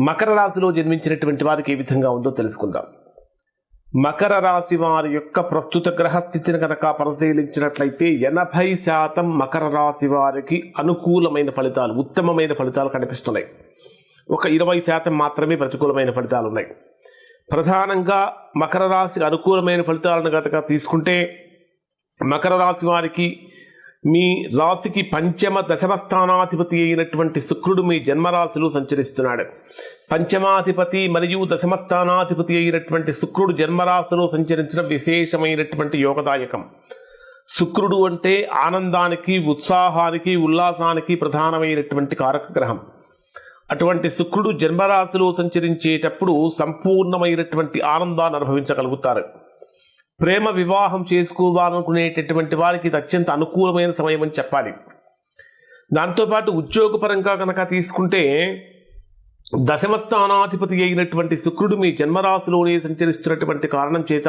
మకర రాశిలో జన్మించినటువంటి వారికి ఏ విధంగా ఉందో తెలుసుకుందాం. మకర రాశి వారి యొక్క ప్రస్తుత గ్రహస్థితిని కనుక పరిశీలించినట్లయితే ఎనభై శాతం మకర రాశి వారికి అనుకూలమైన ఫలితాలు ఉత్తమమైన ఫలితాలు కనిపిస్తున్నాయి. ఒక ఇరవై శాతం మాత్రమే ప్రతికూలమైన ఫలితాలు ఉన్నాయి. ప్రధానంగా మకర రాశి అనుకూలమైన ఫలితాలను కనుక తీసుకుంటే మకర రాశి వారికి మీ రాశికి పంచమ దశమ స్థానాధిపతి అయినటువంటి శుక్రుడు మీ జన్మరాశిలో సంచరిస్తున్నాడు. పంచమాధిపతి మరియు దశమ స్థానాధిపతి అయినటువంటి శుక్రుడు జన్మరాశిలో సంచరించడం విశేషమైనటువంటి యోగదాయకం. శుక్రుడు అంటే ఆనందానికి ఉత్సాహానికి ఉల్లాసానికి ప్రధానమైనటువంటి కారక గ్రహం అటువంటి శుక్రుడు జన్మరాశిలో సంచరించేటప్పుడు సంపూర్ణమైనటువంటి ఆనందాన్ని అనుభవించగలుగుతారు. ప్రేమ వివాహం చేసుకోవాలనుకునేటటువంటి వారికి ఇది అత్యంత అనుకూలమైన సమయం అని చెప్పాలి దాంతోపాటు ఉద్యోగపరంగా కనుక తీసుకుంటే దశమ స్థానాధిపతి అయినటువంటి శుక్రుడు మీ జన్మరాశిలోనే సంచరిస్తున్నటువంటి కారణం చేత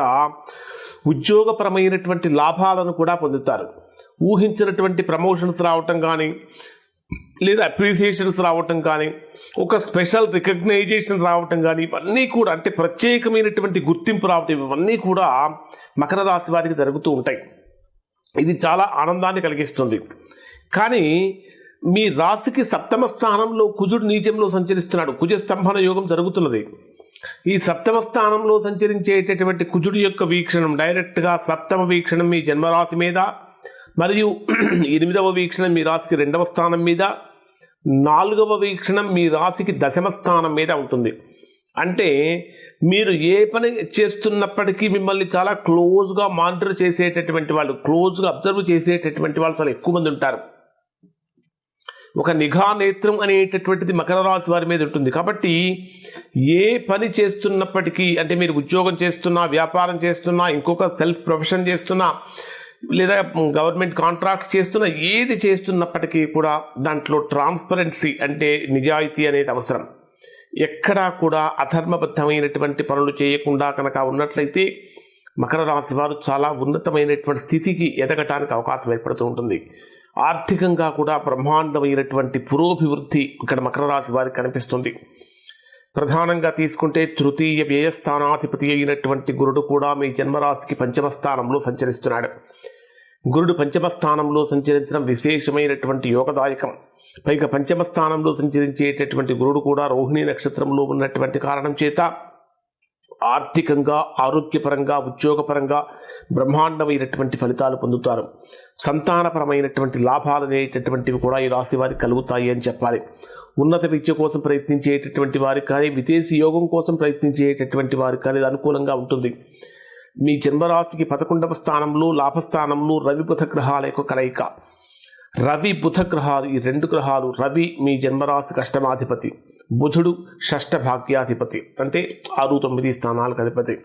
ఉద్యోగపరమైనటువంటి లాభాలను కూడా పొందుతారు. ఊహించినటువంటి ప్రమోషన్స్ రావటం కానీ లేదా అప్రిసియేషన్స్ రావటం కానీ ఒక స్పెషల్ రికగ్నైజేషన్ రావటం కానీ ఇవన్నీ కూడా అంటే ప్రత్యేకమైనటువంటి గుర్తింపు రావటం ఇవన్నీ కూడా మకర రాశి వారికి జరుగుతూ ఉంటాయి. ఇది చాలా ఆనందాన్ని కలిగిస్తుంది. కానీ మీ రాశికి సప్తమ స్థానంలో కుజుడు నీచంలో సంచరిస్తున్నాడు. కుజ స్తంభన యోగం జరుగుతున్నది. ఈ సప్తమ స్థానంలో సంచరించేటటువంటి కుజుడు యొక్క వీక్షణం డైరెక్ట్గా సప్తమ వీక్షణం మీ జన్మరాశి మీద మరియు ఎనిమిదవ వీక్షణం మీ రాశికి రెండవ స్థానం మీద నాలుగవ వీక్షణం మీ రాశికి దశమ స్థానం మీద ఉంటుంది. అంటే మీరు ఏ పని చేస్తున్నప్పటికీ మిమ్మల్ని చాలా క్లోజ్గా మానిటర్ చేసేటటువంటి వాళ్ళు క్లోజ్గా అబ్జర్వ్ చేసేటటువంటి వాళ్ళు చాలా ఎక్కువ మంది ఉంటారు. ఒక నిఘా నేత్రం అనేటటువంటిది మకర రాశి వారి మీద ఉంటుంది. కాబట్టి ఏ పని చేస్తున్నప్పటికీ అంటే మీరు ఉద్యోగం చేస్తున్నా వ్యాపారం చేస్తున్నా ఇంకొక సెల్ఫ్ ప్రొఫెషన్ చేస్తున్నా లేదా గవర్నమెంట్ కాంట్రాక్ట్ చేస్తున్న ఏది చేస్తున్నప్పటికీ కూడా దాంట్లో ట్రాన్స్పరెన్సీ అంటే నిజాయితీ అనేది అవసరం. ఎక్కడా కూడా అధర్మబద్ధమైనటువంటి పనులు చేయకుండా కనుక ఉన్నట్లయితే మకర రాశి వారు చాలా ఉన్నతమైనటువంటి స్థితికి ఎదగటానికి అవకాశం ఏర్పడుతూ ఉంటుంది. ఆర్థికంగా కూడా బ్రహ్మాండమైనటువంటి పురోభివృద్ధి ఇక్కడ మకర రాశి వారికి కనిపిస్తుంది. ప్రధానంగా తీసుకుంటే తృతీయ వ్యయస్థానాధిపతి అయినటువంటి గురుడు కూడా మీ జన్మరాశికి పంచమ స్థానంలో సంచరిస్తున్నాడు. గురుడు పంచమ స్థానంలో సంచరించడం విశేషమైనటువంటి యోగదాయకం. పైగా పంచమ స్థానంలో సంచరించేటటువంటి గురుడు కూడా రోహిణి నక్షత్రంలో ఉన్నటువంటి కారణం చేత ఆర్థికంగా ఆరోగ్యపరంగా ఉద్యోగపరంగా బ్రహ్మాండమైనటువంటి ఫలితాలు పొందుతారు. సంతానపరమైనటువంటి లాభాలు అనేటటువంటివి కూడా ఈ రాశి వారికి కలుగుతాయి అని చెప్పాలి. ఉన్నత విద్య కోసం ప్రయత్నించేటటువంటి వారికి కానీ విదేశీ యోగం కోసం ప్రయత్నించేటటువంటి వారికి కానీ అనుకూలంగా ఉంటుంది. మీ జన్మరాశికి పదకొండవ స్థానంలో లాభస్థానంలో రవి బుధ గ్రహాల యొక్క కలయిక. రవి బుధ గ్రహాలు ఈ రెండు గ్రహాలు రవి మీ జన్మరాశికి అష్టమాధిపతి బుధుడు షష్ఠ భాగ్యాధిపతి అంటే ఆరు తొమ్మిది స్థానాలకు అధిపతి.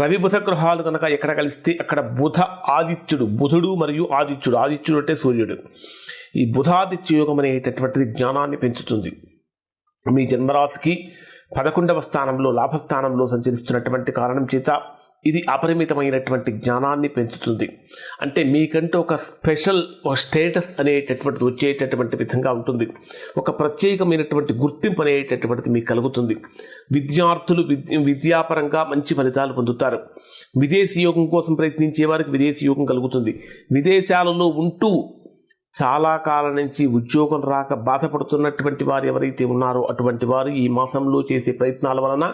రవి బుధ గ్రహాలు కనుక ఎక్కడ కలిస్తే అక్కడ బుధ ఆదిత్యుడు బుధుడు మరియు ఆదిత్యుడు ఆదిత్యుడు అంటే సూర్యుడు. ఈ బుధాదిత్య యోగం అనేటటువంటిది జ్ఞానాన్ని పెంచుతుంది. మీ జన్మరాశికి పదకొండవ స్థానంలో లాభస్థానంలో సంచరిస్తున్నటువంటి కారణం చేత ఇది అపరిమితమైనటువంటి జ్ఞానాన్ని పెంచుతుంది. అంటే మీకంటూ ఒక స్పెషల్ ఒక స్టేటస్ అనేటటువంటిది వచ్చేటటువంటి విధంగా ఉంటుంది. ఒక ప్రత్యేకమైనటువంటి గుర్తింపు అనేటటువంటిది మీకు కలుగుతుంది. విద్యార్థులు విద్య విద్యాపరంగా మంచి ఫలితాలు పొందుతారు. విదేశీ యోగం కోసం ప్రయత్నించే వారికి విదేశీ యోగం కలుగుతుంది. విదేశాలలో ఉంటూ చాలా కాలం నుంచి ఉద్యోగం రాక బాధపడుతున్నటువంటి వారు ఎవరైతే ఉన్నారో అటువంటి వారు ఈ మాసంలో చేసే ప్రయత్నాల వలన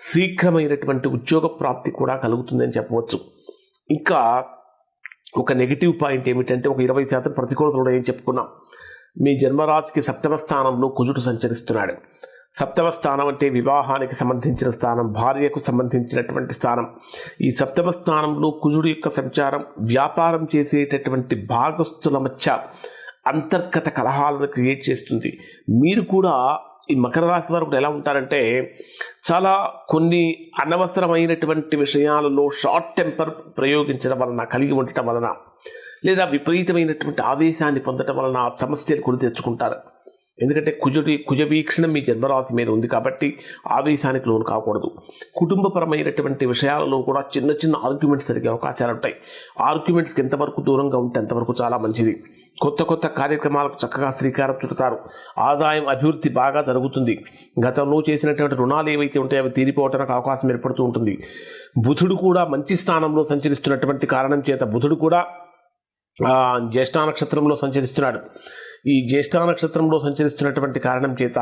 శీఘ్రమైనటువంటి ఉద్యోగ ప్రాప్తి కూడా కలుగుతుందని చెప్పవచ్చు. ఇంకా ఒక నెగిటివ్ పాయింట్ ఏమిటంటే ఒక ఇరవై శాతం ప్రతికూలతలు ఏం చెప్పుకున్నాం. మీ జన్మరాశికి సప్తమ స్థానంలో కుజుడు సంచరిస్తున్నాడు. సప్తమ స్థానం అంటే వివాహానికి సంబంధించిన స్థానం భార్యకు సంబంధించినటువంటి స్థానం. ఈ సప్తమ స్థానంలో కుజుడు యొక్క సంచారం వ్యాపారం చేసేటటువంటి భాగస్థుల మధ్య అంతర్గత కలహాలను క్రియేట్ చేస్తుంది. మీరు కూడా ఈ మకర రాశి వారు కూడా ఎలా ఉంటారంటే చాలా కొన్ని అనవసరమైనటువంటి విషయాలలో షార్ట్ టెంపర్ ప్రయోగించడం వలన కలిగి ఉండటం వలన లేదా విపరీతమైనటువంటి ఆవేశాన్ని పొందటం వలన సమస్యలు కొని తెచ్చుకుంటారు. ఎందుకంటే కుజుడి కుజ వీక్షణ మీ జన్మరాశి మీద ఉంది కాబట్టి ఆవేశానికి లోను కాకూడదు. కుటుంబపరమైనటువంటి విషయాలలో కూడా చిన్న చిన్న ఆర్గ్యుమెంట్స్ జరిగే అవకాశాలు ఉంటాయి. ఆర్గ్యుమెంట్స్కి ఎంతవరకు దూరంగా ఉంటే అంతవరకు చాలా మంచిది. కొత్త కొత్త కార్యక్రమాలకు చక్కగా శ్రీకారం చుడతారు. ఆదాయం అభివృద్ధి బాగా జరుగుతుంది. గతంలో చేసినటువంటి రుణాలు ఏవైతే ఉంటాయో అవి తీరిపోవడానికి అవకాశం ఏర్పడుతూ ఉంటుంది. బుధుడు కూడా మంచి స్థానంలో సంచరిస్తున్నటువంటి కారణం చేత బుధుడు కూడా జ్యేష్ఠా జ్యేష్ఠ నక్షత్రంలో సంచరిస్తున్నాడు. ఈ జ్యేష్ఠ నక్షత్రంలో సంచరిస్తున్నటువంటి కారణం చేత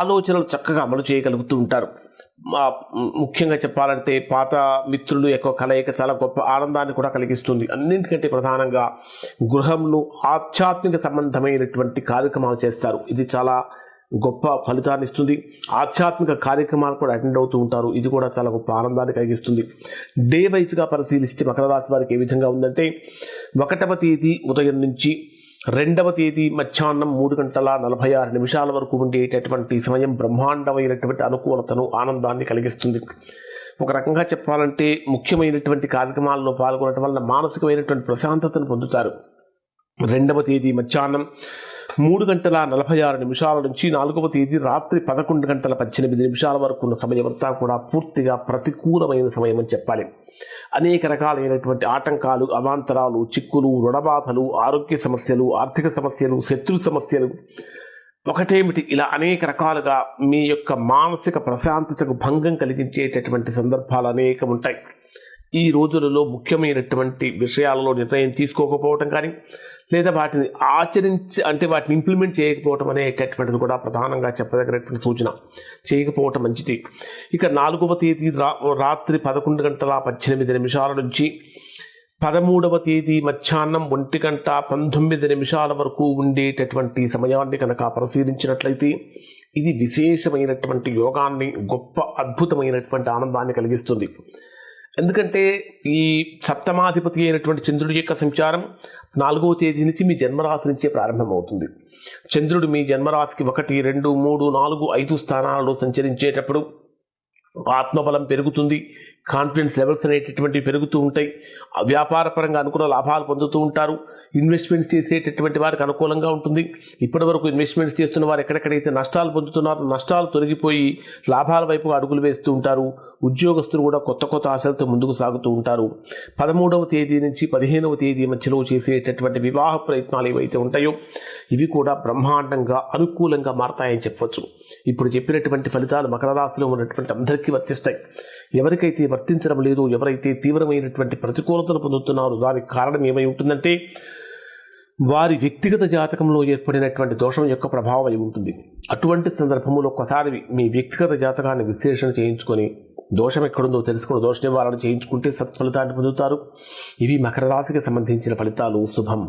ఆలోచనలు చక్కగా అమలు చేయగలుగుతూ ఉంటారు. ముఖ్యంగా చెప్పాలంటే పాత మిత్రులు యొక్క కలయిక చాలా గొప్ప ఆనందాన్ని కూడా కలిగిస్తుంది. అన్నింటికంటే ప్రధానంగా గృహంలో ఆధ్యాత్మిక సంబంధమైనటువంటి కార్యక్రమాలు చేస్తారు. ఇది చాలా గొప్ప ఫలితాన్ని ఇస్తుంది. ఆధ్యాత్మిక కార్యక్రమాలు కూడా అటెండ్ అవుతూ ఉంటారు. ఇది కూడా చాలా గొప్ప ఆనందాన్ని కలిగిస్తుంది. డే వైజ్గా పరిశీలిస్తే మకర రాశి వారికి ఏ విధంగా ఉందంటే ఒకటవ తేదీ ఉదయం నుంచి రెండవ తేదీ మధ్యాహ్నం మూడు గంటల నలభై ఆరు నిమిషాల వరకు ఉండేటటువంటి సమయం బ్రహ్మాండమైనటువంటి అనుకూలతను ఆనందాన్ని కలిగిస్తుంది. ఒక రకంగా చెప్పాలంటే ముఖ్యమైనటువంటి కార్యక్రమాల్లో పాల్గొనటం వల్ల మానసికమైనటువంటి ప్రశాంతతను పొందుతారు. రెండవ తేదీ మధ్యాహ్నం మూడు గంటల నలభై ఆరు నిమిషాల నుంచి నాలుగవ తేదీ రాత్రి పదకొండు గంటల పద్దెనిమిది నిమిషాల వరకు ఉన్న సమయం అంతా కూడా పూర్తిగా ప్రతికూలమైన సమయం అని చెప్పాలి. అనేక రకాలైనటువంటి ఆటంకాలు అవాంతరాలు చిక్కులు రుణబాధలు ఆరోగ్య సమస్యలు ఆర్థిక సమస్యలు శత్రు సమస్యలు ఒకటేమిటి? ఇలా అనేక రకాలుగా మీ యొక్క మానసిక ప్రశాంతతకు భంగం కలిగించేటటువంటి సందర్భాలు అనేకం ఉంటాయి. ఈ రోజులలో ముఖ్యమైనటువంటి విషయాలలో నిర్ణయం తీసుకోకపోవటం కానీ లేదా వాటిని ఆచరించి అంటే వాటిని ఇంప్లిమెంట్ చేయకపోవటం అనేటటువంటిది కూడా ప్రధానంగా చెప్పదగినటువంటి సూచన. చేయకపోవటం మంచిది. ఇక నాలుగవ తేదీ రా రాత్రి పదకొండు గంటల పద్దెనిమిది నిమిషాల నుంచి పదమూడవ తేదీ మధ్యాహ్నం ఒంటి గంట పంతొమ్మిది నిమిషాల వరకు ఉండేటటువంటి సమయాన్ని కనుక పరిశీలించినట్లయితే ఇది విశేషమైనటువంటి యోగాన్ని గొప్ప అద్భుతమైనటువంటి ఆనందాన్ని కలిగిస్తుంది. ఎందుకంటే ఈ సప్తమాధిపతి అయినటువంటి చంద్రుడి యొక్క సంచారం నాలుగవ తేదీ నుంచి మీ జన్మరాశి నుంచే ప్రారంభమవుతుంది. చంద్రుడు మీ జన్మరాశికి ఒకటి రెండు మూడు నాలుగు ఐదు స్థానాలలో సంచరించేటప్పుడు ఆత్మబలం పెరుగుతుంది. కాన్ఫిడెన్స్ లెవెల్స్ అనేటటువంటివి పెరుగుతూ ఉంటాయి. వ్యాపారపరంగా వ్యాపార పరంగా అనుకున్న లాభాలు పొందుతూ ఉంటారు. ఇన్వెస్ట్మెంట్స్ చేసేటటువంటి వారికి అనుకూలంగా ఉంటుంది. ఇప్పటి వరకు ఇన్వెస్ట్మెంట్స్ చేస్తున్న వారు ఎక్కడెక్కడైతే నష్టాలు పొందుతున్నారో నష్టాలు తొలగిపోయి లాభాల వైపు అడుగులు వేస్తూ ఉంటారు. ఉద్యోగస్తులు కూడా కొత్త కొత్త ఆశలతో ముందుకు సాగుతూ ఉంటారు. పదమూడవ తేదీ నుంచి పదిహేనవ తేదీ మధ్యలో చేసేటటువంటి వివాహ ప్రయత్నాలు ఏవైతే ఉంటాయో ఇవి కూడా బ్రహ్మాండంగా అనుకూలంగా మారతాయని చెప్పవచ్చు ఇప్పుడు చెప్పినటువంటి ఫలితాలు మకర రాశిలో ఉన్నటువంటి అందరికీ వర్తిస్తాయి. ఎవరికైతే వర్తించడం లేదు. ఎవరైతే తీవ్రమైనటువంటి ప్రతికూలతను పొందుతున్నారో దానికి కారణం ఏమై ఉంటుందంటే వారి వ్యక్తిగత జాతకంలో ఏర్పడినటువంటి దోషం యొక్క ప్రభావం అయి ఉంటుంది. అటువంటి సందర్భంలో ఒక్కసారి మీ వ్యక్తిగత జాతకాన్ని విశ్లేషణ చేయించుకొని దోషం ఎక్కడుందో తెలుసుకుని దోష నివారణ చేయించుకుంటే సత్ఫలితాన్ని పొందుతారు. ఇవి మకర రాశికి సంబంధించిన ఫలితాలు. శుభం.